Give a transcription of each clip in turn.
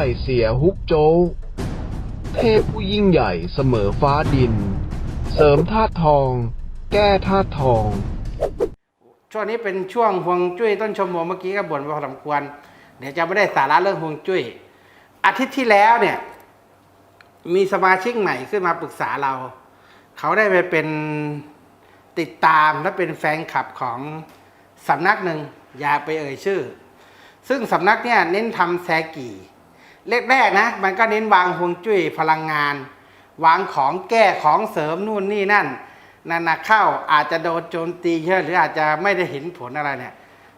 หูไต่เสียฮุกโจวเทพผู้ยิ่งใหญ่เสมอฟ้าดิน เสริมธาตุทอง แก้ธาตุทอง ช่วงนี้เป็นช่วงห่วงจุ้ยต้นชมโมเมื่อกี้ก็บ่นไปพอสมควร เดี๋ยวจะไม่ได้สาระเรื่องห่วงจุ้ย อาทิตย์ที่แล้วเนี่ย มีสมาชิกใหม่ขึ้นมาปรึกษาเรา เขาได้ไปเป็นติดตามและเป็นแฟนคลับของสำนักหนึ่งอย่าไปเอ่ยชื่อ ซึ่งสำนักเนี่ยเน้นทำแซกี แรกๆนะมันก็เน้นวางห่วงจุ้ยพลังงาน วางของแก้ของเสริมนู่นนี่นั่นนันนะเข้าอาจจะโดนโจมตีเยอะหรืออาจจะไม่ได้เห็นผลอะไรเนี่ย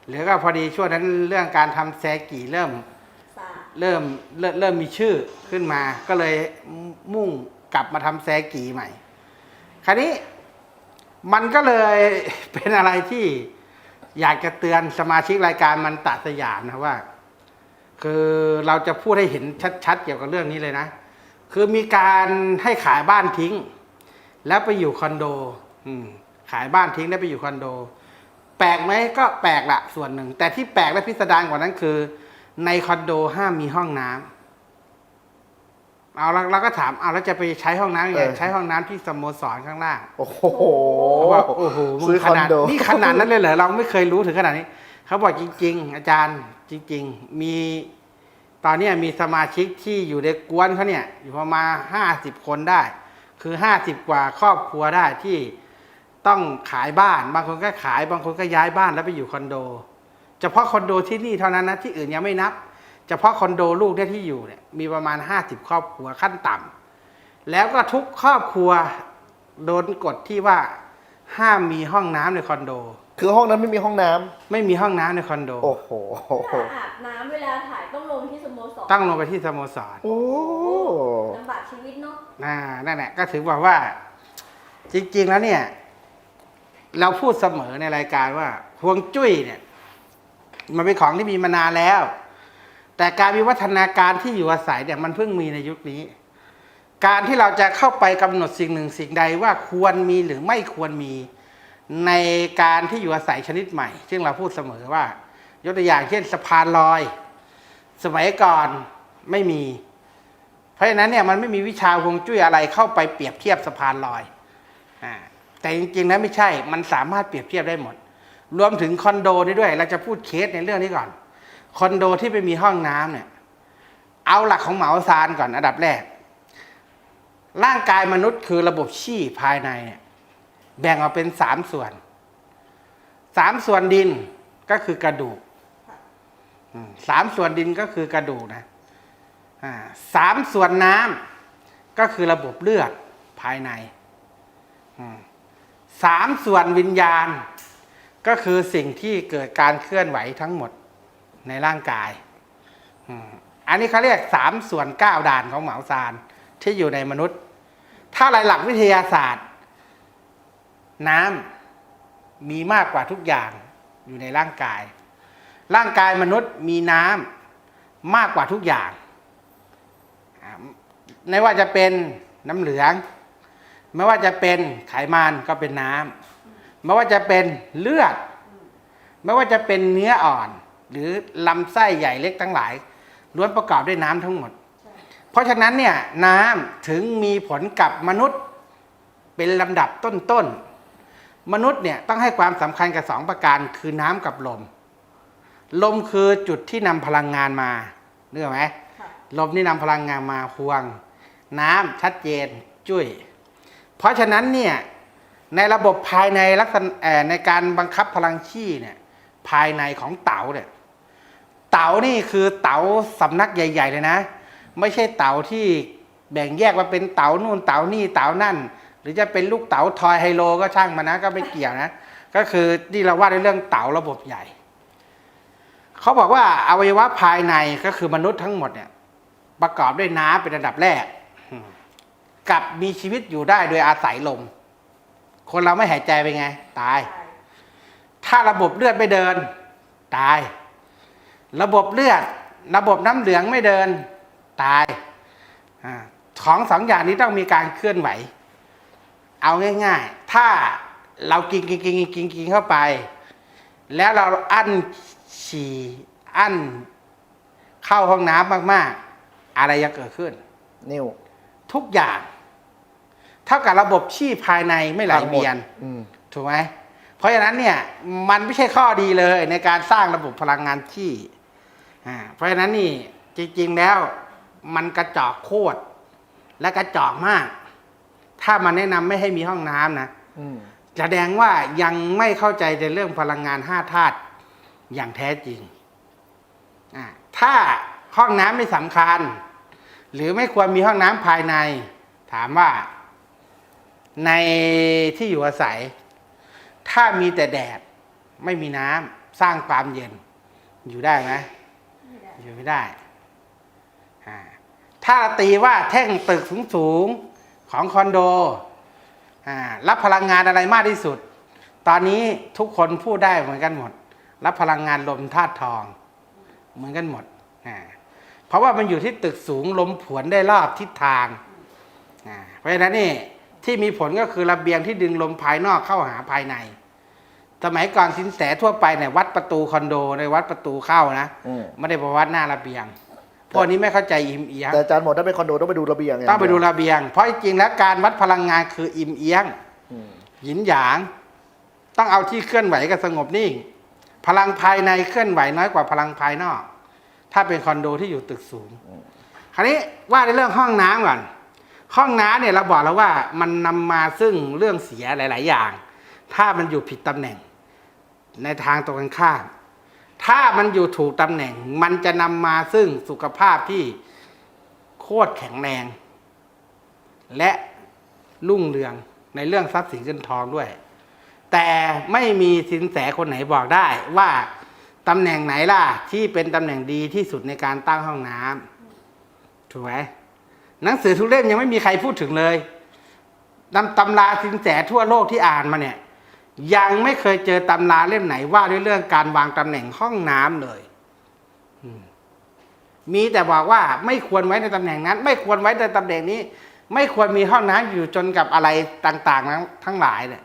หรือก็พอดีช่วงนั้นเรื่องการทำแซกีเริ่มเริ่มเริ่มเริ่มมีชื่อขึ้นมา ก็เลยมุ่งกลับมาทำแซกีใหม่ คราวนี้มันก็เลยเป็นอะไรที่อยากจะเตือนสมาชิกรายการมันตัดสยามนะว่า คือเราจะพูดให้เห็นชัดๆ เกี่ยวกับเรื่องนี้เลยนะ คือมีการให้ขายบ้านทิ้ง แล้วไปอยู่คอนโดอืมขายบ้านทิ้งแล้วไปอยู่คอนโด แปลกไหมก็แปลกละส่วนหนึ่ง แต่ที่แปลกและพิสดารกว่านั้นคือ ในคอนโดห้ามมีห้องน้ำเอาเราเราก็ถามเอาแล้วจะไปใช้ห้องน้ำยังไงเออใช้ห้องน้ำที่สโมสรข้างล่าง โอ้โหเขาบอกโอ้โหมึงซื้อขคอนนาดโดนี่ขนาดนั้นเลยเหรอเราไม่เคยรู้ถึงขนาดนี้ เขาบอกจริง ๆ อาจารย์จริง ๆ มี ตอนนี้มีสมาชิกที่อยู่ในกวนเขาเนี่ยอยู่ประมาณห้าสิบคนได้ คือห้าสิบกว่าครอบครัวได้ที่ต้องขายบ้าน บางคนก็ขายบางคนก็ย้ายบ้านแล้วไปอยู่คอนโด เฉพาะคอนโดที่นี่เท่านั้นนะที่อื่นยังไม่นับ เฉพาะคอนโดลูกเนี่ยที่อยู่เนี่ยมีประมาณห้าสิบครอบครัวขั้นต่ำแล้วก็ทุกครอบครัวโดนกฎที่ว่าห้ามมีห้องน้ำในคอนโด คือห้องนั้นไม่มีห้องน้ำไม่มีห้องน้ำในคอนโด โอ้โหอาบน้ำเวลาถ่ายต้องลงที่สโมสรตั้งลงไปที่สโมสรโอ้ลำบากชีวิตเนาะน่านั่นแหละก็ถือบอกว่า จริง ๆ แล้วเนี่ย เราพูดเสมอในรายการว่าฮวงจุ้ยเนี่ย มันเป็นของที่มีมานานแล้ว แต่การมีวัฒนาการที่อยู่อาศัยเนี่ยมันเพิ่งมีในยุคนี้ การที่เราจะเข้าไปกำหนดสิ่งหนึ่งสิ่งใดว่าควรมีหรือไม่ควรมี ในการที่อยู่อาศัยชนิดใหม่ ซึ่งเราพูดเสมอว่า ยกตัวอย่างเช่นสะพานลอย สมัยก่อนไม่มี เพราะฉะนั้นเนี่ยมันไม่มีวิชาฮวงจุ้ยอะไรเข้าไปเปรียบเทียบสะพานลอยอแต่จริงๆแล้วไม่ใช่ มันสามารถเปรียบเทียบได้หมด รวมถึงคอนโดนี่ด้วย เราจะพูดเคสในเรื่องนี้ก่อน คอนโดที่ไม่มีห้องน้ำเนี่ย เอาหลักของเหมาซานก่อนอันดับแรก ร่างกายมนุษย์คือระบบชี่ภายในเนี่ย แบ่งออกเป็นสามส่วนสามส่วนดินก็คือกระดูกอืมสามส่วนดินก็คือกระดูกนะอ่าสามส่วนน้ำก็คือระบบเลือดภายในอืมสามส่วนวิญญาณ ก็คือสิ่งที่เกิดการเคลื่อนไหวทั้งหมดในร่างกายอืมอันนี้เขาเรียกสามส่วนเก้าด่านของเหมาซานที่อยู่ในมนุษย์ ถ้าหลักหลักวิทยาศาสตร์ น้ำมีมากกว่าทุกอย่างอยู่ในร่างกาย ร่างกายมนุษย์มีน้ำมากกว่าทุกอย่างไม่ว่าจะเป็นน้ำเหลือง ไม่ว่าจะเป็นไขมันก็เป็นน้ำไม่ว่าจะเป็นเลือด ไม่ว่าจะเป็นเนื้ออ่อน หรือลำไส้ใหญ่เล็กทั้งหลายล้วนประกอบด้วยน้ำทั้งหมด เพราะฉะนั้นเนี่ยน้ำถึงมีผลกับมนุษย์เป็นลำดับต้นๆ มนุษย์เนี่ยต้องให้ความสำคัญกับสองประการคือน้ำกับลม ลมคือจุดที่นำพลังงานมาเนื้ออกไหมค่ะลมนี่นำพลังงานมาห่วง น้ำชัดเจนจุ้ยเพราะฉะนั้นเนี่ยในระบบภายในลักษณะเอ่อในการบังคับพลังชีเนี่ยภายในของเต๋าเนี่ยเต๋านี่คือเต๋าสำนักใหญ่ ๆ เลยนะ ไม่ใช่เต๋าที่แบ่งแยกว่าเป็นเต๋านู่นเต๋านี่เต๋านั่น หรือจะเป็นลูกเต๋าทอยไฮโลก็ช่างมันนะก็ไม่เกี่ยวนะ ก็คือที่เราว่าในเรื่องเต๋าระบบใหญ่ เขาบอกว่าอวัยวะภายในก็คือมนุษย์ทั้งหมดเนี่ย ประกอบด้วยน้ำเป็นระดับแรก กับมีชีวิตอยู่ได้โดยอาศัยลม คนเราไม่หายใจไปไง ตาย ถ้าระบบเลือดไม่เดิน ตาย ระบบเลือด ระบบน้ำเหลืองไม่เดิน ตายอของสองอย่างนี้ต้องมีการเคลื่อนไหว เอาง่าย ๆ ถ้าเรากินกินกินกินกินกินเข้าไป แล้วเราอั้นฉี่อั้นเข้าห้องน้ำมาก ๆ อะไรจะเกิดขึ้น นิ้วทุกอย่าง เท่ากับระบบชีพภายในไม่ไหลเวียนอืม ถูกไหมเพราะฉะนั้นเนี่ยมันไม่ใช่ข้อดีเลยในการสร้างระบบพลังงานที่อ่าเพราะฉะนั้นนี่จริง ๆ แล้วมันกระจอกโคตรและกระจอกมาก ถ้ามันแนะนำไม่ให้มีห้องน้ำนะอืมแสดงว่ายังไม่เข้าใจในเรื่องพลังงานห้าธาตุอย่างแท้จริงอ่าถ้าห้องน้ำไม่สำคัญ หรือไม่ควรมีห้องน้ำภายใน ถามว่า ในที่อยู่อาศัย ถ้ามีแต่แดด ไม่มีน้ำสร้างความเย็น อยู่ได้ไหมไม่ได้อยู่ไม่ได้อ่าถ้าเราตีว่าแท่งตึกสูงๆ ของคอนโดอ่ารับพลังงานอะไรมากที่สุด ตอนนี้ทุกคนพูดได้เหมือนกันหมด รับพลังงานลมธาตุทอง เหมือนกันหมดอ่าเพราะว่ามันอยู่ที่ตึกสูงลมผวนได้รอบทิศทางอ่าเพราะฉะนั้นนี่ที่มีผลก็คือระเบียงที่ดึงลมภายนอกเข้าหาภายใน สมัยก่อนสินแสทั่วไปเนี่ยวัดประตูคอนโดในวัดประตูเข้านะอืมไม่ได้ไปวัดหน้าระเบียง พวกนี้ไม่เข้าใจอิมเอียงแต่อาจารย์หมดถ้าเป็นคอนโดต้องไปดูระเบียงต้องไปดูระเบียง เพราะจริงๆแล้วการวัดพลังงานคืออิมเอียงอืมหยินหยาง ต้องเอาที่เคลื่อนไหวกับสงบนิ่งพลังภายในเคลื่อนไหวน้อยกว่าพลังภายนอก ถ้าเป็นคอนโดที่อยู่ตึกสูง คราวนี้ว่าในเรื่องห้องน้ำก่อน ห้องน้ำเนี่ยเราบอกแล้วว่ามันนำมาซึ่งเรื่องเสียหลาย ๆ อย่าง ถ้ามันอยู่ผิดตำแหน่ง ในทางตรงกันข้าม ถ้ามันอยู่ถูกตำแหน่ง มันจะนำมาซึ่งสุขภาพที่โคตรแข็งแรง และรุ่งเรืองในเรื่องทรัพย์สินเงินทองด้วย แต่ไม่มีสินแสคนไหนบอกได้ว่าตำแหน่งไหนล่ะ ที่เป็นตำแหน่งดีที่สุดในการตั้งห้องน้ำถูกไหมหนังสือทุกเล่มยังไม่มีใครพูดถึงเลยตำตำราสินแสทั่วโลกที่อ่านมาเนี่ย ยังไม่เคยเจอตำราเล่มไหนว่าด้วยเรื่องการวางตำแหน่งห้องน้ำเลยมีแต่บอกว่าไม่ควรไว้ในตำแหน่งนั้น ไม่ควรไว้ในตำแหน่งนี้ ไม่ควรมีห้องน้ำอยู่จนกับอะไรต่างๆ ทั้งหลายเนี่ย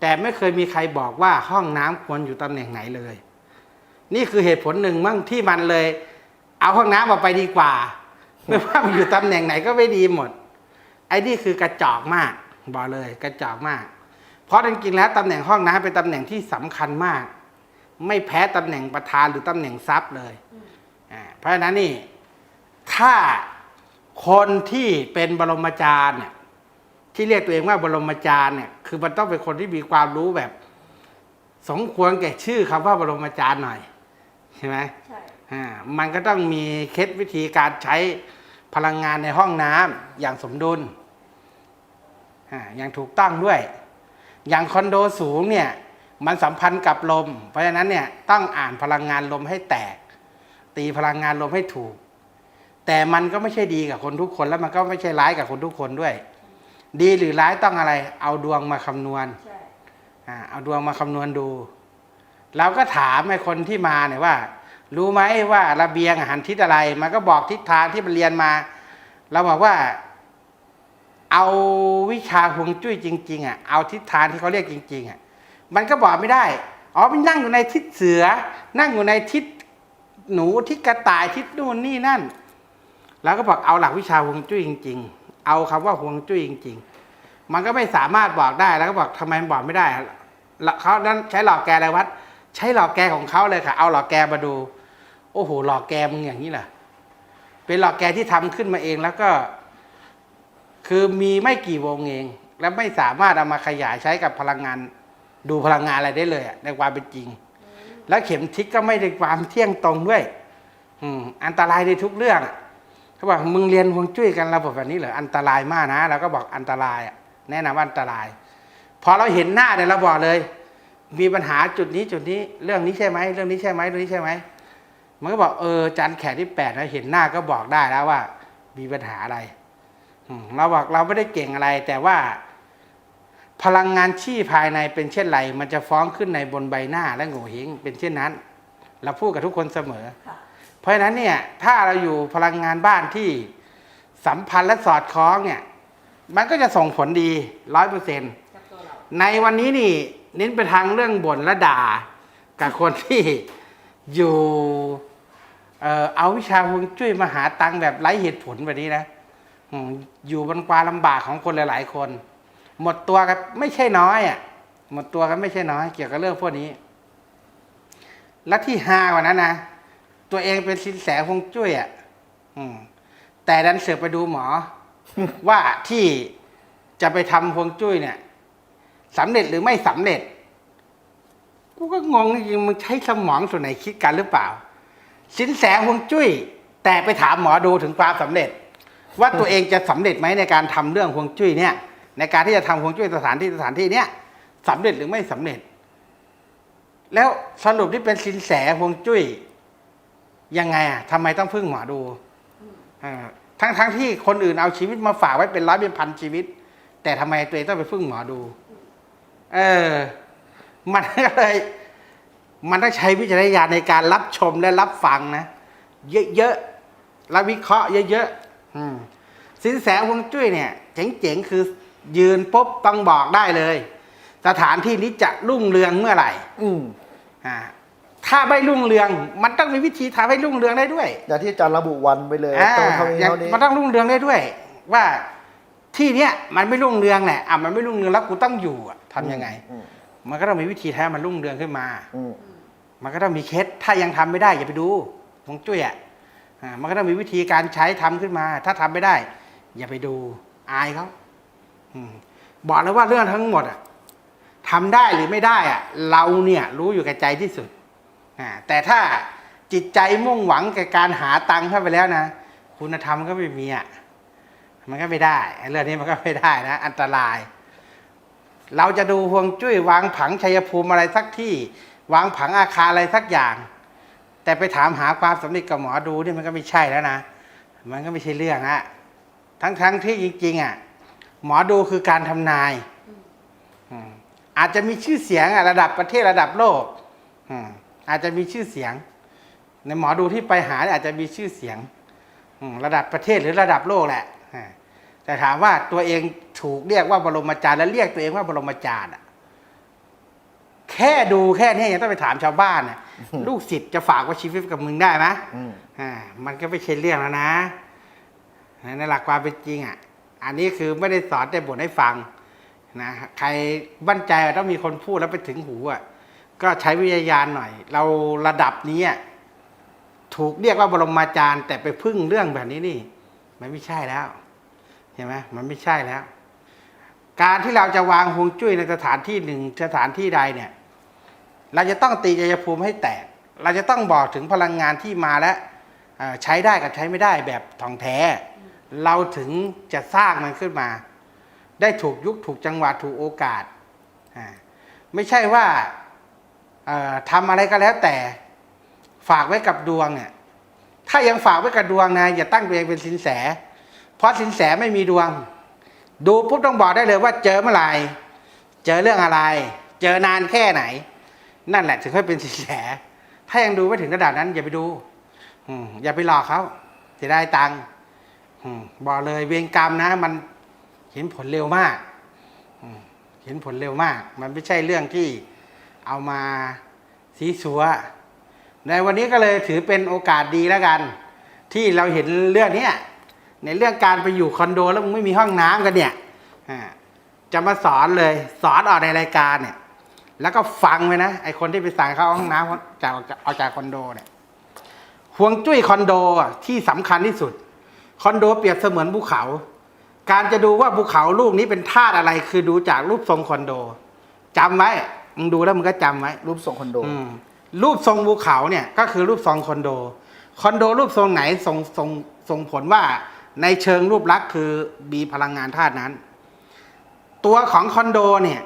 แต่ไม่เคยมีใครบอกว่าห้องน้ำควรอยู่ตำแหน่งไหนเลย นี่คือเหตุผลหนึ่งมั่งที่มันเลย เอาห้องน้ำออกไปดีกว่าไม่ว่ามันอยู่ตำแหน่งไหนก็ไม่ดีหมด ไอ้นี่คือกระจอกมาก บอกเลย กระจอกมาก เพราะจริงๆแล้วตำแหน่งห้องน้ำเป็นตำแหน่งที่สำคัญมาก ไม่แพ้ตำแหน่งประธานหรือตำแหน่งทรัพย์เลยอ่าเพราะฉะนั้นนี่ถ้าคนที่เป็นบรมอาจารย์เนี่ยที่เรียกตัวเองว่าบรมอาจารย์เนี่ยคือมันต้องเป็นคนที่มีความรู้แบบ สมควรแก่ชื่อคำว่าบรมอาจารย์หน่อย ใช่ไหมใช่อ่ามันก็ต้องมีเคล็ดวิธีการใช้พลังงานในห้องน้ำอย่างสมดุลอ่าอย่างถูกต้องด้วย อย่างคอนโดสูงเนี่ยมันสัมพันธ์กับลม เพราะฉะนั้นเนี่ยต้องอ่านพลังงานลมให้แตก ตีพลังงานลมให้ถูก แต่มันก็ไม่ใช่ดีกับคนทุกคนแล้วมันก็ไม่ใช่ร้ายกับคนทุกคนด้วย ดีหรือร้ายต้องอะไร เอาดวงมาคำนวณใช่อ่าเอาดวงมาคำนวณดูเราก็ถามไอ้คนที่มาเนี่ยว่า รู้ไหมว่าระเบียงหันทิศอะไร มันก็บอกทิศทางที่มันเรียนมา เราบอกว่า เอาวิชาฮวงจุ้ยจริง ๆอะเอาทิศทางที่เขาเรียกจริงๆอะมันก็บอกไม่ได้อ๋อมันนั่งอยู่ในทิศเสือ นั่งอยู่ในทิศหนูทิศกระต่ายทิศนู่นนี่นั่นเราก็บอกเอาหลักวิชาฮวงจุ้ยจริง ๆ เอาคำว่าฮวงจุ้ยจริง ๆ มันก็ไม่สามารถบอกได้แล้วก็บอกทำไมมันบอกไม่ได้ละเขานั้นใช้หลอกแกอะไรวัด ใช้หลอกแกของเขาเลยค่ะ เอาหลอกแกมาดู โอ้โหหลอกแกมึงอย่างนี้เหรอเป็นหลอกแกที่ทำขึ้นมาเองแล้วก็ คือมีไม่กี่วงเอง แล้วไม่สามารถเอามาขยายใช้กับพลังงาน ดูพลังงานอะไรได้เลยในความเป็นจริง แล้วเข็มทิศก็ไม่ได้ความเที่ยงตรงด้วย อืมอันตรายในทุกเรื่องเขาบอกมึงเรียนฮวงจุ้ยกันระบบแบบนี้เหรออันตรายมากนะเราก็บอกอันตรายแนะนำว่าอันตราย พอเราเห็นหน้าเนี่ยเราบอกเลย มีปัญหาจุดนี้จุดนี้เรื่องนี้ใช่ไหมเรื่องนี้ใช่ไหมเรื่องนี้ใช่ไหมมันก็บอกเออจันแขกที่แปดนะเห็นหน้าก็บอกได้แล้วว่า มีปัญหาอะไร เราบอกเราไม่ได้เก่งอะไร แต่ว่า พลังงานชี่ภายในเป็นเช่นไร มันจะฟ้องขึ้นในบนใบหน้าและโง่เฮงเป็นเช่นนั้น เราพูดกับทุกคนเสมอค่ะเพราะฉะนั้นเนี่ย ถ้าเราอยู่พลังงานบ้านที่สัมพันธ์และสอดคล้องเนี่ย มันก็จะส่งผลดีร้อยเปอร์เซ็นต์กับตัวเราในวันนี้นี่เน้นไปทางเรื่องบ่นและด่า กับคนที่อยู่ เอ่อเอาวิชาฮวงจุ้ยมาหาตังค์แบบไร้เหตุผลแบบนี้นะ อืมอยู่บนความลำบากของคนหลาย ๆ คน หมดตัวกันไม่ใช่น้อยอะ หมดตัวกันไม่ใช่น้อย เกี่ยวกับเรื่องพวกนี้ และที่ฮากว่านั้นนะตัวเองเป็นสินแสฮวงจุ้ยอะอืมแต่ดันเสือกไปดูหมอ ว่าที่จะไปทำฮวงจุ้ยเนี่ยสำเร็จหรือไม่สำเร็จกูก็งงจริงๆมึงใช้สมองส่วนไหนคิดกันหรือเปล่า สินแสฮวงจุ้ย แต่ไปถามหมอดูถึงความสำเร็จ ว่าตัวเองจะสำเร็จไหมในการทำเรื่องฮวงจุ้ยเนี่ย ในการที่จะทำฮวงจุ้ยสถานที่สถานที่เนี้ยสำเร็จหรือไม่สำเร็จ แล้วสรุปที่เป็นสินแสฮวงจุ้ยยังไงอะทำไมต้องพึ่งหมอดูอทั้งทั้งที่คนอื่นเอาชีวิตมาฝากไว้เป็นร้อยเป็นพันชีวิต แต่ทำไมตัวเองต้องไปพึ่งหมอดู เออ มันก็เลยมันต้องใช้วิจารณญาณในการรับชมและรับฟังนะ เยอะๆแล้ววิเคราะห์เยอะๆ สินแสฮวงจุ้ยเนี่ยเจ๋งๆคือยืนปุ๊บต้องบอกได้เลย สถานที่นี้จะรุ่งเรืองเมื่อไหร่อืมอ่าถ้าไม่รุ่งเรือง มันต้องมีวิธีทำให้รุ่งเรืองได้ด้วย อย่างที่อาจารย์ระบุวันไปเลยอ่าต้องเท่านี้อย่างเท่านี้มันต้องรุ่งเรืองได้ด้วย ว่าที่เนี้ยมันไม่รุ่งเรืองแหละอะมันไม่รุ่งเรืองแล้วกูต้องอยู่อะทำยังไงอืมมันก็ต้องมีวิธีแท้มันรุ่งเรืองขึ้นมาอืมมันก็ต้องมีเคล็ดถ้ายังทำไม่ได้อย่าไปดูของจุ้ยอะอ่า มันก็ต้องมีวิธีการใช้ทำขึ้นมา ถ้าทำไม่ได้ อย่าไปดูอายเขาบอกเลยว่าเรื่องทั้งหมดอะทำได้หรือไม่ได้อะ เราเนี่ยรู้อยู่กับใจที่สุดแต่ถ้าจิตใจมุ่งหวังกับการหาตังค์เข้าไปแล้วนะคุณธรรมก็ไม่มีอะมันก็ไม่ได้เรื่องนี้มันก็ไม่ได้นะ อันตราย เราจะดูฮวงจุ้ยวางผังชัยภูมิอะไรสักที่ วางผังอาคารอะไรสักอย่าง แต่ไปถามหาความสำเร็จกับหมอดูนี่มันก็ไม่ใช่แล้วนะ มันก็ไม่ใช่เรื่องฮะทั้งๆทที่จริงๆอะหมอดูคือการทำนายอืมอาจจะมีชื่อเสียงอะระดับประเทศระดับโลกอืมอาจจะมีชื่อเสียง ในหมอดูที่ไปหาอาจจะมีชื่อเสียงระดับประเทศหรือระดับโลกแหละแต่ถามว่าตัวเองถูกเรียกว่าบรมอาจารย์และเรียกตัวเองว่าบรมอาจารย์อะ แค่ดูแค่นี้ยังต้องไปถามชาวบ้านน่ะลูกศิษย์จะฝากไว่าชีวิตกับมึงได้ไหมอืม อ่ามันก็ไม่ใช่เรื่องแล้วนะ ในหลักความเป็นจริงอะ อันนี้คือไม่ได้สอนแต่บทให้ฟังนะใครบั่นใจว่าต้องมีคนพูดแล้วไปถึงหูอะก็ใช้วิทยาญาณหน่อย เราระดับนี้อะถูกเรียกว่าบรมอาจารย์ แต่ไปพึ่งเรื่องแบบนี้นี่ มันไม่ใช่แล้วเห็นไหมมันไม่ใช่แล้ว การที่เราจะวางฮวงจุ้ยในสถานที่หนึ่งสถานที่ใดเนี่ย เราจะต้องตีใจภูมิให้แตก เราจะต้องบอกถึงพลังงานที่มาและใช้ได้กับใช้ไม่ได้แบบทองแท้ เราถึงจะสร้างมันขึ้นมา ได้ถูกยุคถูกจังหวะถูกโอกาส ไม่ใช่ว่าทำอะไรก็แล้วแต่ฝากไว้กับดวงเนี่ยถ้ายังฝากไว้กับดวงนะอย่าตั้งตัวเองเป็นสินแส เพราะสินแสไม่มีดวง ดูปุ๊บต้องบอกได้เลยว่าเจอเมื่อไหร่ เจอเรื่องอะไร เจอนานแค่ไหน นั่นแหละถึงค่อยเป็นสินแส ถ้ายังดูไม่ถึงระดับนั้น อย่าไปดู อืมอย่าไปหลอกเขาจะได้ตังค์บอกเลยเวรกรรมนะ มันเห็นผลเร็วมากเห็นผลเร็วมาก มันไม่ใช่เรื่องที่เอามาสีสัว ในวันนี้ก็เลยถือเป็นโอกาสดีแล้วกัน ที่เราเห็นเรื่องนี้ในเรื่องการไปอยู่คอนโดแล้วมึงไม่มีห้องน้ำกันเนี่ยจะมาสอนเลย สอนออกในรายการเนี่ย แล้วก็ฟังไว้นะไอคนที่ไปสั่งเข้าห้องน้ำจากออกจากออกจากคอนโดเนี่ยห่วงจุ้ยคอนโดอะที่สำคัญที่สุด คอนโดเปรียบเสมือนภูเขา การจะดูว่าภูเขาลูกนี้เป็นธาตุอะไร คือดูจากรูปทรงคอนโดจำไว้มึงดูแล้วมึงก็จำไว้รูปทรงคอนโดอืมรูปทรงภูเขาเนี่ยก็คือรูปทรงคอนโด คอนโดรูปทรงไหนส่งส่งส่งผลว่าในเชิงรูปลักษณ์คือมีพลังงานธาตุนั้นตตัวของคอนโดเนี่ย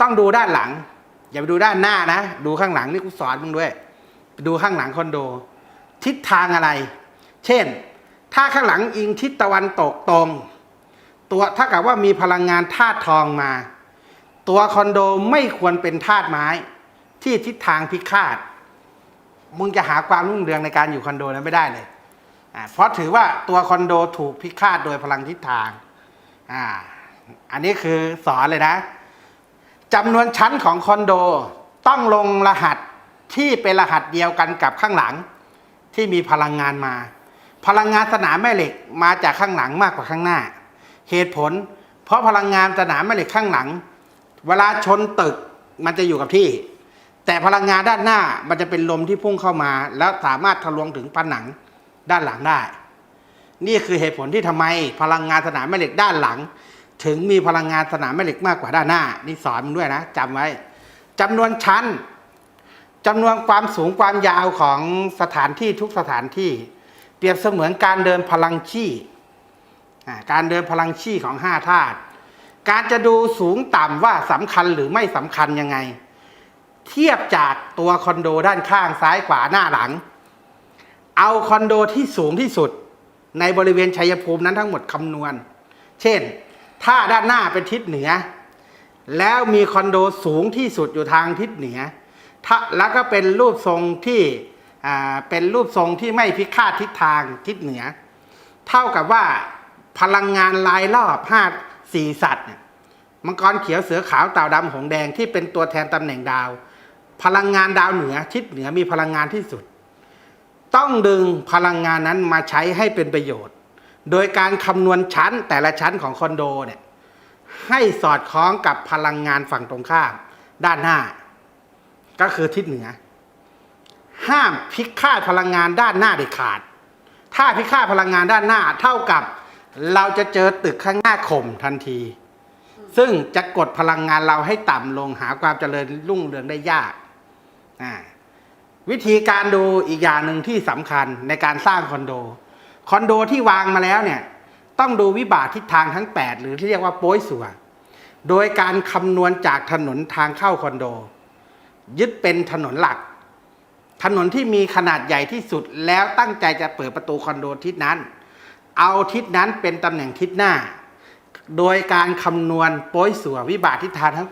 ต้องดูด้านหลัง อย่าไปดูด้านหน้านะ ดูข้างหลังนี่กูสอนมึงด้วย ดูข้างหลังคอนโด ทิศทางอะไร เช่น ถ้าข้างหลังอิงทิศตะวันตกตรง ตัวถ้ากับว่ามีพลังงานธาตุทองมา ตัวคอนโดไม่ควรเป็นธาตุไม้ ที่ทิศทางพิฆาตมึงจะหาความรุ่งเรืองในการอยู่คอนโดนั้นไม่ได้เลย เพราะถือว่าตัวคอนโดถูกพิฆาตโดยพลังทิศทาง อ่า อันนี้คือสอนเลยนะ จำนวนชั้นของคอนโดต้องลงรหัสที่เป็นรหัสเดียวกันกับข้างหลังที่มีพลังงานมา พลังงานสนามแม่เหล็กมาจากข้างหลังมากกว่าข้างหน้า เหตุผล เพราะพลังงานสนามแม่เหล็กข้างหลัง เวลาชนตึกมันจะอยู่กับที่ แต่พลังงานด้านหน้ามันจะเป็นลมที่พุ่งเข้ามา แล้วสามารถทะลวงถึงผนังด้านหลังได้ นี่คือเหตุผลที่ทำไมพลังงานสนามแม่เหล็กด้านหลัง ถึงมีพลังงานสนามแม่เหล็กมากกว่าด้านหน้า นี่สอนมึงด้วยนะจำไว้จำนวนชั้นจำนวนความสูงความยาวของสถานที่ทุกสถานที่ เปรียบเสมือนการเดินพลังชี่การเดินพลังชี่ของห้าธาตุการจะดูสูงต่ำว่าสำคัญหรือไม่สำคัญยังไง เทียบจากตัวคอนโดด้านข้างซ้ายขวาหน้าหลัง เอาคอนโดที่สูงที่สุดในบริเวณชัยภูมินั้นทั้งหมดคำนวณ เช่น ถ้าด้านหน้าเป็นทิศเหนือ แล้วมีคอนโดสูงที่สุดอยู่ทางทิศเหนือถ้าแล้วก็เป็นรูปทรงที่เป็นรูปทรงที่ไม่พิฆาตทิศทางทิศเหนือ เท่ากับว่าพลังงานลายรอบห้าสี่สัตว์เนี่ยมังกรเขียวเสือขาวเต่าดำหงส์แดงที่เป็นตัวแทนตำแหน่งดาว พลังงานดาวเหนือทิศเหนือมีพลังงานที่สุด ต้องดึงพลังงานนั้นมาใช้ให้เป็นประโยชน์ โดยการคำนวณชั้นแต่ละชั้นของคอนโดเนี่ยให้สอดคล้องกับพลังงานฝั่งตรงข้าม ด้านหน้า ก็คือทิศเหนือ ห้ามพิฆาตพลังงานด้านหน้าเด็ดขาด ถ้าพิฆาตพลังงานด้านหน้าเท่ากับเราจะเจอตึกข้างหน้าข่มทันที ซึ่งจะกดพลังงานเราให้ต่ำลงหาความเจริญรุ่งเรืองได้ยาก วิธีการดูอีกอย่างหนึ่งที่สำคัญในการสร้างคอนโด คอนโดที่วางมาแล้วเนี่ยต้องดูวิบากทิศทางทั้ง 8 หรือที่เรียกว่าโป้ยสัวโดยการคำนวณจากถนนทางเข้าคอนโด ยึดเป็นถนนหลัก ถนนที่มีขนาดใหญ่ที่สุดแล้วตั้งใจจะเปิดประตูคอนโดทิศนั้น เอาทิศนั้นเป็นตำแหน่งทิศหน้า โดยการคำนวณโป้ยสัววิบากทิศทางทั้ง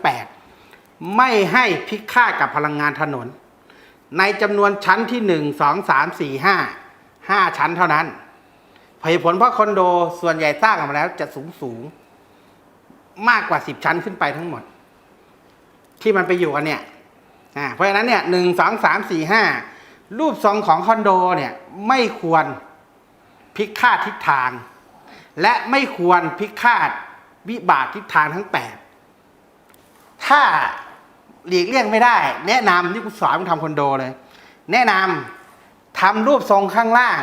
8 ไม่ให้พิฆาตกับพลังงานถนน ในจำนวนชั้นที่หนึ่งสองสามสี่ห้าห้าชั้นเท่านั้น เหตุผลเพราะคอนโดส่วนใหญ่สร้างออกมาแล้วจะสูงสูง มากกว่าสิบชั้นขึ้นไปทั้งหมด ที่มันไปอยู่กันเนี่ยเพราะฉะนั้นเนี่ยหนึ่งสองสามสี่ห้ารูปทรงของคอนโดเนี่ยไม่ควรพิฆาตทิศทาง และไม่ควรพิฆาตวิบากทิศทางทั้งแปดถ้าหลีกเลี่ยงไม่ได้ แนะนำที่กูสอนมึงทำคอนโดเลย แนะนำทำรูปทรงข้างล่าง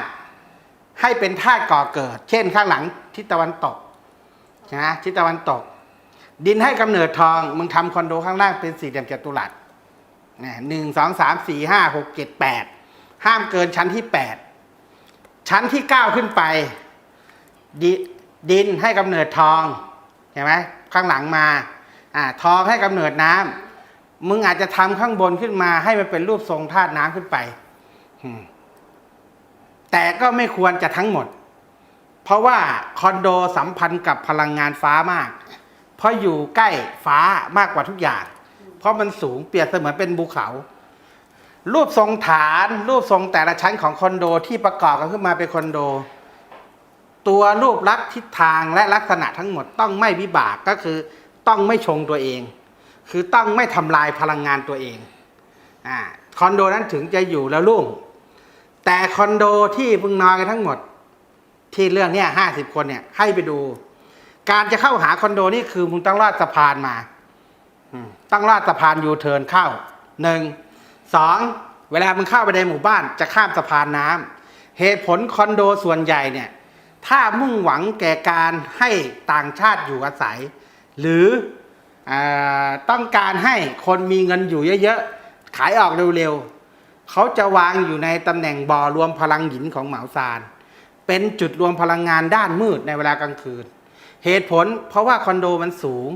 ให้เป็นธาตุก่อเกิด เช่นข้างหลังทิศตะวันตกนะทิศตะวันตก ดินให้กำเนิดทองมึงทำคอนโดข้างล่างเป็นสี่เหลี่ยมจัตุรัสนี่หนึ่งสองสามสี่ห้าหกเจ็ดแปดห้ามเกินชั้นที่แปดชั้นที่เก้าขึ้นไปดดินให้กำเนิดทองเห็นไหมข้างหลังมาอ่าทองให้กำเนิดน้ำมึงอาจจะทำข้างบนขึ้นมาให้มันเป็นรูปทรงธาตุน้ำขึ้นไป อืม แต่ก็ไม่ควรจะทั้งหมด เพราะว่าคอนโดสัมพันธ์กับพลังงานฟ้ามาก เพราะอยู่ใกล้ฟ้ามากกว่าทุกอย่าง เพราะมันสูงเปรียบเสมือนเป็นภูเขา รูปทรงฐาน รูปทรงแต่ละชั้นของคอนโดที่ประกอบกันขึ้นมาเป็นคอนโด ตัวรูปลักษณ์ทิศทางและลักษณะทั้งหมดต้องไม่วิบากก็คือต้องไม่ชงตัวเอง คือต้องไม่ทำลายพลังงานตัวเองอ่าคอนโดนั้นถึงจะอยู่แล้วรุ่ง แต่คอนโดที่พึงนอนกันทั้งหมด ที่เรื่องเนี้ยห้าสิบคนเนี่ยให้ไปดู การจะเข้าหาคอนโดนี่คือมึงต้องลอดสะพานมาอืมต้องลอดสะพานยูเทิร์นเข้าหนึ่งสองเวลามึงเข้าไปในหมู่บ้านจะข้ามสะพานน้ำเหตุผลคอนโดส่วนใหญ่เนี่ย ถ้ามุ่งหวังแก่การให้ต่างชาติอยู่อาศัย หรืออต้องการให้คนมีเงินอยู่เยอะๆขายออกเร็วๆ เขาจะวางอยู่ในตำแหน่งบ่อรวมพลังหินของเหมาซาน เป็นจุดรวมพลังงานด้านมืดในเวลากลางคืน เหตุผลเพราะว่าคอนโดมันสูง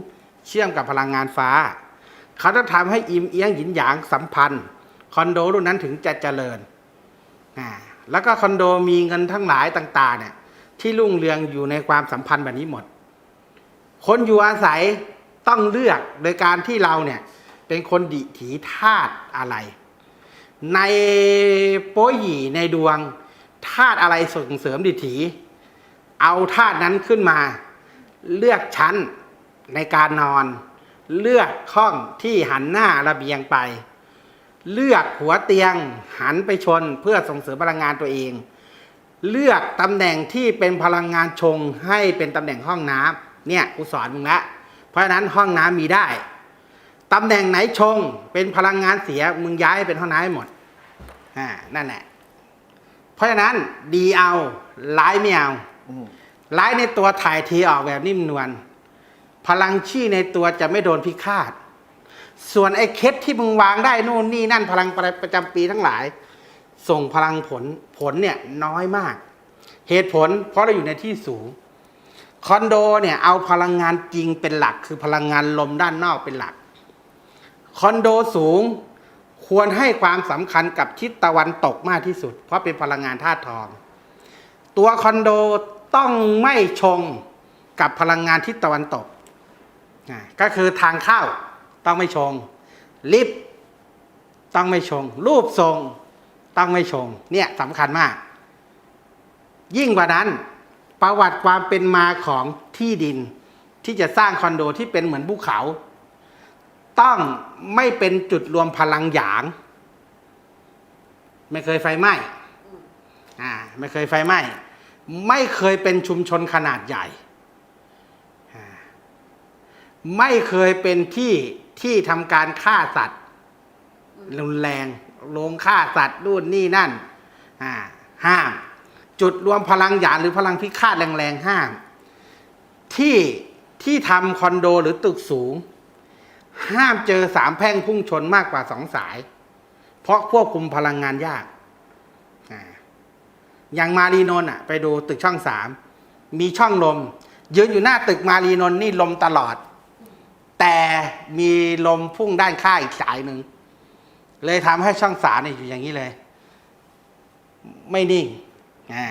เชื่อมกับพลังงานฟ้า เขาต้องทำให้อิมเอียงหินหยางสัมพันธ์ คอนโดรุ่นนั้นถึงจะเจริญแล้วก็คอนโดมีเงินทั้งหลายต่าง ๆ เนี่ย ที่รุ่งเรืองอยู่ในความสัมพันธ์แบบนี้หมด คนอยู่อาศัยต้องเลือกโดยการที่เราเนี่ย เป็นคนดิถีธาตุอะไร ในโป้ยหยี่ในดวงธาตุอะไรส่งเสริมดิถีเอาธาตุนั้นขึ้นมา เลือกชั้นในการนอน เลือกห้องที่หันหน้าระเบียงไป เลือกหัวเตียงหันไปชนเพื่อส่งเสริมพลังงานตัวเอง เลือกตำแหน่งที่เป็นพลังงานชงให้เป็นตำแหน่งห้องน้ำเนี่ยกูสอนมึงละเพราะฉะนั้นห้องน้ำมีได้ ตำแหน่งไหนชง เป็นพลังงานเสียมึงย้ายเป็นห้องน้ำให้หมดอ่านั่นแหละเพราะฉะนั้นดีเอาร้ายไม่เอาอืมร้ายในตัวถ่ายทีออกแบบนิ่มนวลพลังชี่ในตัวจะไม่โดนพิฆาต ส่วนไอ้เคสที่มึงวางได้นู่นนี่นั่นพลังประจำปีทั้งหลาย ส่งพลังผลผลเนี่ยน้อยมาก เหตุผล เพราะเราอยู่ในที่สูงคอนโดเนี่ยเอาพลังงานจริงเป็นหลัก คือพลังงานลมด้านนอกเป็นหลัก คอนโดสูงควรให้ความสำคัญกับทิศตะวันตกมากที่สุด เพราะเป็นพลังงานธาตุทอง ตัวคอนโดต้องไม่ชงกับพลังงานทิศตะวันตก ก็คือทางเข้าต้องไม่ชง ลิฟต์ต้องไม่ชง รูปทรงต้องไม่ชง เนี่ยสำคัญมาก ยิ่งกว่านั้นประวัติความเป็นมาของที่ดินที่จะสร้างคอนโดที่เป็นเหมือนภูเขา ต้องไม่เป็นจุดรวมพลังหยาง ไม่เคยไฟไหม้อ่าไม่เคยไฟไหม้ ไม่เคยเป็นชุมชนขนาดใหญ่ ไม่เคยเป็นที่ที่ทำการฆ่าสัตว์รุนแรงโรงฆ่าสัตว์นู่นนี่นั่นอ่าห้าม จุดรวมพลังหยานหรือพลังพิฆาตแรงๆห้าม ที่ที่ทำคอนโดหรือตึกสูง ห้ามเจอสามแพร่งพุ่งชนมากกว่าสองสาย เพราะควบคุมพลังงานยาก อย่างมารีนนท์อะไปดูตึกช่องสามมีช่องลม ยืนอยู่หน้าตึกมารีนนท์นี่ลมตลอด แต่มีลมพุ่งด้านข้างอีกสายหนึ่ง เลยทำให้ช่องสามเนี่ยอยู่อย่างนี้เลย ไม่นิ่งอ่า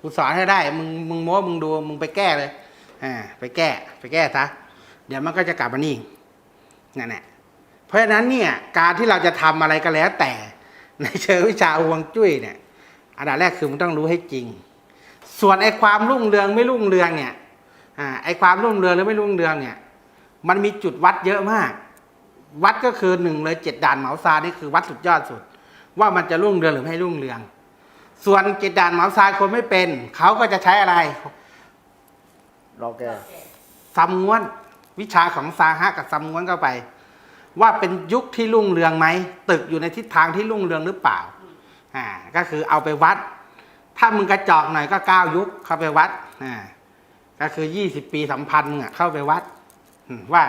กูสอนให้ได้ มึง มึงโม้มึงดู มึงไปแก้เลย อ่า ไปแก้ ไปแก้ซะ เดี๋ยวมันก็จะกลับมานิ่ง นั่นแหละเพราะฉะนั้นเนี่ยการที่เราจะทำอะไรก็แล้วแต่ในเชิงวิชาฮวงจุ้ยเนี่ยอันดับแรกคือมึงต้องรู้ให้จริง ส่วนไอ้ความรุ่งเรืองไม่รุ่งเรืองเนี่ยอ่าไอ้ความรุ่งเรืองหรือไม่รุ่งเรืองเนี่ย มันมีจุดวัดเยอะมาก วัดก็คือหนึ่งเลยเจ็ดด่านเหมาซานี่คือวัดสุดยอดสุด ว่ามันจะรุ่งเรืองหรือไม่รุ่งเรือง ส่วนเจ็ดด่านเหมาซาคนไม่เป็นเขาก็จะใช้อะไรรอแกซัมง้วน วิชาของซาฮะกับซัมง้วนเข้าไป ว่าเป็นยุคที่รุ่งเรืองไหมตึกอยู่ในทิศทางที่รุ่งเรืองหรือเปล่าอ่าก็คือเอาไปวัด ถ้ามึงกระจอกหน่อยก็เก้ายุคเข้าไปวัดอ่าก็คือยี่สิบปีสัมพันธ์มึงอะเข้าไปวัดอืมว่า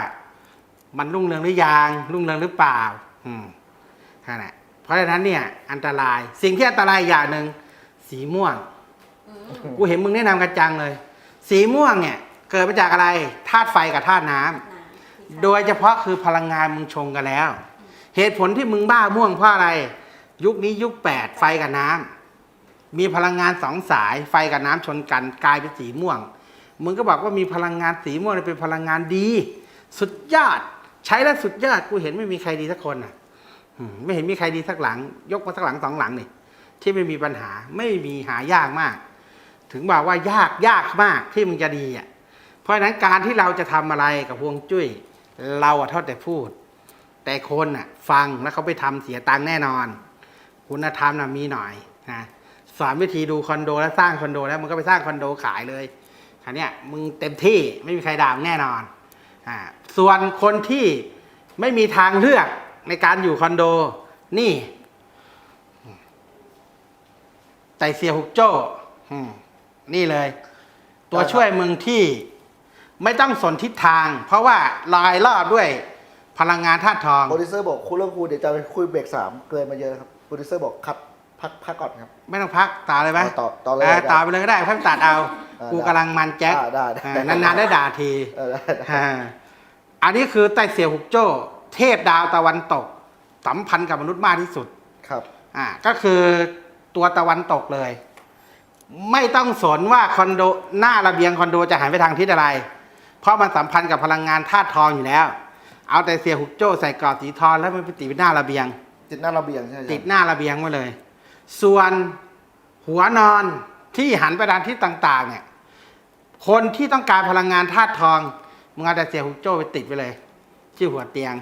มันรุ่งเรืองหรือยังรุ่งเรืองหรือเปล่า อืมนั่นแหละเพราะฉะนั้นเนี่ย อันตรายสิ่งที่อันตรายอย่างหนึ่งสีม่วงกูเห็นมึงแนะนำกันจังเลย สีม่วงเนี่ย เกิดมาจากอะไรธาตุไฟกับธาตุน้ำโดยเฉพาะคือพลังงานมึงชงกันแล้ว เหตุผลที่มึงบ้าม่วงเพราะอะไร ยุคนี้ยุคแปดไฟกับน้ำมีพลังงานสองสายไฟกับน้ำชนกันกลายเป็นสีม่วง มึงก็บอกว่ามีพลังงานสีม่วงเนี่ยเป็นพลังงานดี สุดยอด ใช้แล้วสุดยอดกูเห็นไม่มีใครดีสักคนอะอืมไม่เห็นมีใครดีสักหลัง ยกมาสักหลังสองหลังนี่ที่ไม่มีปัญหาไม่มีหายากมาก ถึงบอกว่ายากยากมากที่มึงจะดีอะ เพราะฉะนั้นการที่เราจะทำอะไรกับฮวงจุ้ย เราอะเท่าแต่พูด แต่คนอะฟังแล้วเขาไปทำเสียตังค์แน่นอน คุณธรรมนะมีหน่อยนะสอนวิธีดูคอนโดแล้วสร้างคอนโดแล้วมึงก็ไปสร้างคอนโดขายเลยคันนี้ยมึงเต็มที่ไม่มีใครด่ามึงแน่นอนอ่าส่วนคนที่ไม่มีทางเลือกในการอยู่คอนโด นี่ไตเซียฮุกโจ้นี่เลย ตัวช่วยมึงที่ ไม่ต้องสนทิศทาง เพราะว่าลายรอบด้วยพลังงานธาตุทอง โปรดิวเซอร์บอกคุณเรื่องครูเดี๋ยวจะไปคุยเบรกสามเกินมาเยอะครับโปรดิวเซอร์บอกคัดพักพักก่อนครับ ไม่ต้องพักต่อเลยไหมเอาต่อต่อเลยาได้ต่อไปเลยก็ได้ค่อยตัดเอา เออกูกำลังมันแจ็คอ่าได้ได้ อ่านานๆได้ด่าทีเออได้ได้อ่าอันนี้คือไต้เสี่ยวหุกโจ้ เทพดาวตะวันตก สัมพันธ์กับมนุษย์มากที่สุด ครับ อ่าก็คือตัวตะวันตกเลย ไม่ต้องสนว่าคอนโดหน้าระเบียงคอนโดจะหันไปทางทิศอะไร เพราะมันสัมพันธ์กับพลังงานธาตุทองอยู่แล้ว เอาแต่เสียหุกโจ้ใส่กรอบสีทองแล้วมันไปติดไว้หน้าระเบียง ติดหน้าระเบียงใช่ไหมอาจารย์ติดหน้าระเบียงไว้เลย ส่วนหัวนอนที่หันไปทางทิศต่าง ๆ เนี่ย คนที่ต้องการพลังงานธาตุทองมึงเอาแต่เสียหุกโจ้ไปติดไปเลยที่หัวเตียง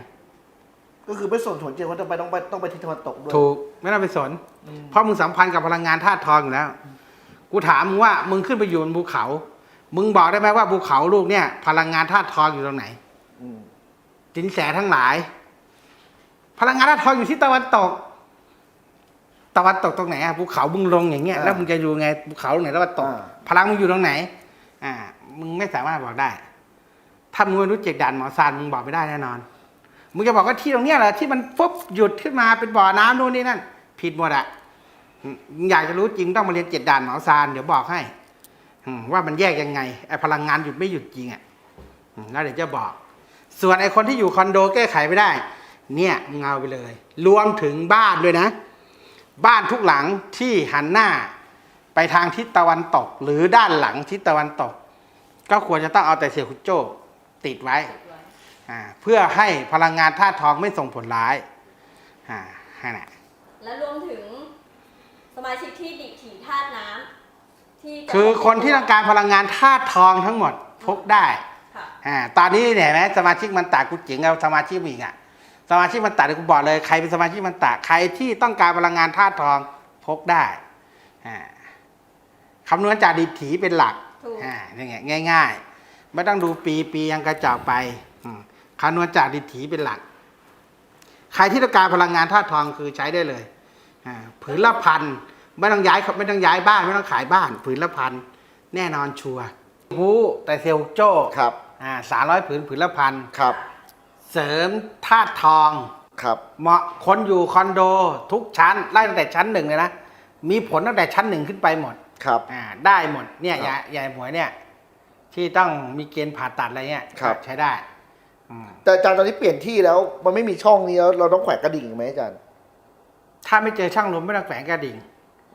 ก็คือไม่สนผลเจว่าจะไปต้องไปต้องไปทิศตะวันตกด้วยถูกไม่ต้องไปสน เพราะมึงสัมพันธ์กับพลังงานธาตุทองอยู่แล้ว กูถามมึงว่ามึงขึ้นไปอยู่บนภูเขา มึงบอกได้ไหมว่าภูเขาลูกเนี่ย พลังงานธาตุทองอยู่ตรงไหนอืมสินแสทั้งหลาย พลังงานธาตุทองอยู่ที่ตะวันตก ตะวันตกตรงไหนอะภูเขามึงลงอย่างเงี้ยอ่าแล้วมึงจะอยู่ไงภูเขาตรงไหนตะวันตกอ่าพลังมึงอยู่ตรงไหน อ่า มึงไม่สามารถบอกได้ ถ้ามึงไม่รู้เจกด่านหมอซานมึงบอกไม่ได้แน่นอน มึงจะบอกว่าที่ตรงเนี้ยเหรอที่มันปุ๊บหยุดขึ้นมาเป็นบ่อน้ำนู่นนี่นั่นผิดหมดอะอืมมึงอยากจะรู้จริงต้องมาเรียนเจ็ดด่านหมอซานเดี๋ยวบอกให้อืม ว่ามันแยกยังไงไอพลังงานหยุดไม่หยุดจริงอะแล้วเดี๋ยวจะบอก ส่วนไอคนที่อยู่คอนโดแก้ไขไม่ได้ เนี่ยมึงเอาไปเลย รวมถึงบ้านด้วยนะ บ้านทุกหลังที่หันหน้าไปทางทิศตะวันตก หรือด้านหลังทิศตะวันตก ก็ควรจะต้องเอาแต่เสียคุโจติดไว้ติดไว้เพื่อให้พลังงานธาตุทองไม่ส่งผลร้ายอ่าให้นะและรวมถึงสมาชิกที่ดิถีธาตุน้ำ ที่จะคือคนที่ต้องการพลังงานธาตุทองทั้งหมดพกได้ค่ะอ่าตอนนี้เนี่ยเห็นไหมสมาชิกมันตากูเจ๋งเอาสมาชิกอีกอะสมาชิกมันตาเดี๋ยวกูบอกเลยใครเป็นสมาชิกมันตาใครที่ต้องการพลังงานธาตุทองพกได้อ่าคำนวณจากดิบถีเป็นหลักถูกอ่านี่ไงง่าย ๆ ไม่ต้องดูปีปียังกระจอกไปอืมคำนวณจากดิบถีเป็นหลัก ใครที่ต้องการพลังงานธาตุทองคือใช้ได้เลยอ่าผืนละพัน ไม่ต้องย้ายไม่ต้องย้ายบ้าน ไม่ต้องขายบ้านผืนละพันแน่นอนชัวร์ฮู้แต่เซลโจ้ครับอ่าสามร้อยผืนผืนละพันครับ เสริมธาตุทองครับ เหมาะคนอยู่คอนโดทุกชั้นไล่ตั้งแต่ชั้นหนึ่งเลยนะมีผลตั้งแต่ชั้นหนึ่งขึ้นไปหมดครับอ่าได้หมดเนี่ยครับยายยายหมวยเนี่ย ที่ต้องมีเกณฑ์ผ่าตัดอะไรเงี้ยครับ ใช้ได้อืมแต่อาจารย์ตอนนี้เปลี่ยนที่แล้ว มันไม่มีช่องนี้แล้วเราต้องแขวนกระดิ่งไหมอาจารย์ ถ้าไม่เจอช่างลมไม่ต้องแฝงกระดิ่ง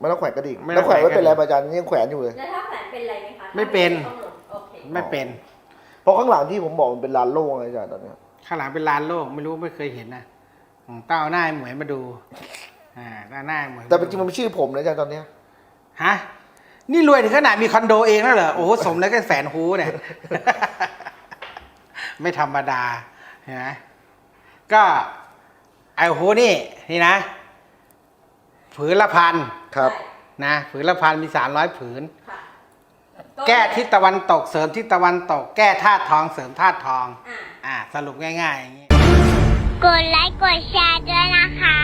ไม่ต้องแขวนกระดิ่งไม่ต้แล้อวงแขวนไว้แขวนกระดิ่งเป็นไรป่ะอาจารย์ยังแขวนอยู่เลย แล้วถ้าแขวนเป็นไรไหมคะไม่เป็นต้องลงโอเคไม่เป็น เพราะข้างหลังที่ผมบอกมันเป็นลานโล่งเลยอาจารย์ตอนเนี้ยข้างหลังเป็นลานโล่งไม่รู้ไม่เคยเห็นนะอืมต้องเอาหน้าไอ้หมวยมาดู อ่าเอาหน้าไอ้หมวยมาดูแต่จริงๆมันเป็นชื่อผมนะอาจารย์ตอนเนี้ยฮะนี่รวยถึงขนาดมีคอนโดเองแล้วเหรอโอ้โหสมแล้วก็แสนฮูเนี่ย ไม่ธรรมดาเห็นไหมก็ไอ้โหนี่นี่นะผืนละพัน ครับนะผืนละพันมีสามร้อยผืน ค่ะแก้ทิศตะวันตกเสริมทิศตะวันตก แก้ธาตุทองเสริมธาตุทอง อ่า อ่า สรุปง่ายๆอย่างนี้ กดไลค์กดแชร์ด้วยนะคะ